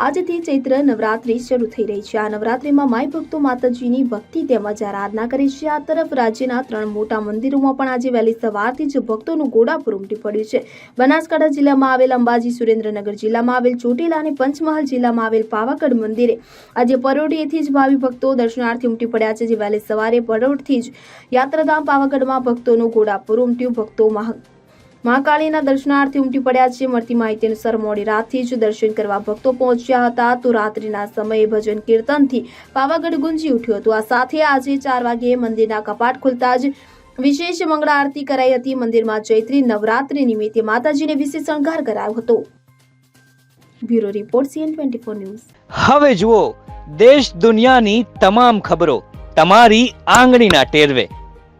આજથી ચૈત્ર નવરાત્રિ શરૂ થઈ રહી છે. આ નવરાત્રિમાં માય ભક્તો માતાજીની ભક્તિ તેમજ આરાધના કરે છે. આ તરફ રાજ્યના ત્રણ મોટા મંદિરોમાં પણ આજે વહેલી સવારથી જ ભક્તોનું ઘોડાપુર ઉમટી પડ્યું છે. બનાસકાંઠા જિલ્લામાં આવેલ અંબાજી, સુરેન્દ્રનગર જિલ્લામાં આવેલ ચોટીલા અને પંચમહાલ જિલ્લામાં આવેલ પાવાગઢ મંદિરે આજે પરોઢીએથી જ ભાવિ ભક્તો દર્શનાર્થી ઉમટી પડ્યા છે. જે વહેલી સવારે પરોઢથી જ યાત્રાધામ પાવાગઢમાં ભક્તોનું ઘોડાપુર ઉમટ્યું. ભક્તો મહાકાળીના દર્શનાર્થી ઉમટી પડ્યા છે મળતી માહિતી અનુસાર મોડી રાતથી જ દર્શન કરવા ભક્તો પહોંચ્યા હતા. તો રાત્રિના સમયે ભજન કીર્તનથી પાવાગઢ ગુંજી ઉઠ્યું હતું. આ સાથે આજે ચાર વાગ્યે મંદિરના કપાટ ખુલતા જ વિશેષ મંગળા આરતી કરાઈ હતી. મંદિરમાં ચૈત્રી નવરાત્રી નિમિત્તે માતાજીને વિશેષ શણગાર કરાયો હતો. Bureau report CN twenty four news. હવે જુઓ, દેશ દુનિયાની તમામ ખબરો તમારી આંગળીના ટેરવે.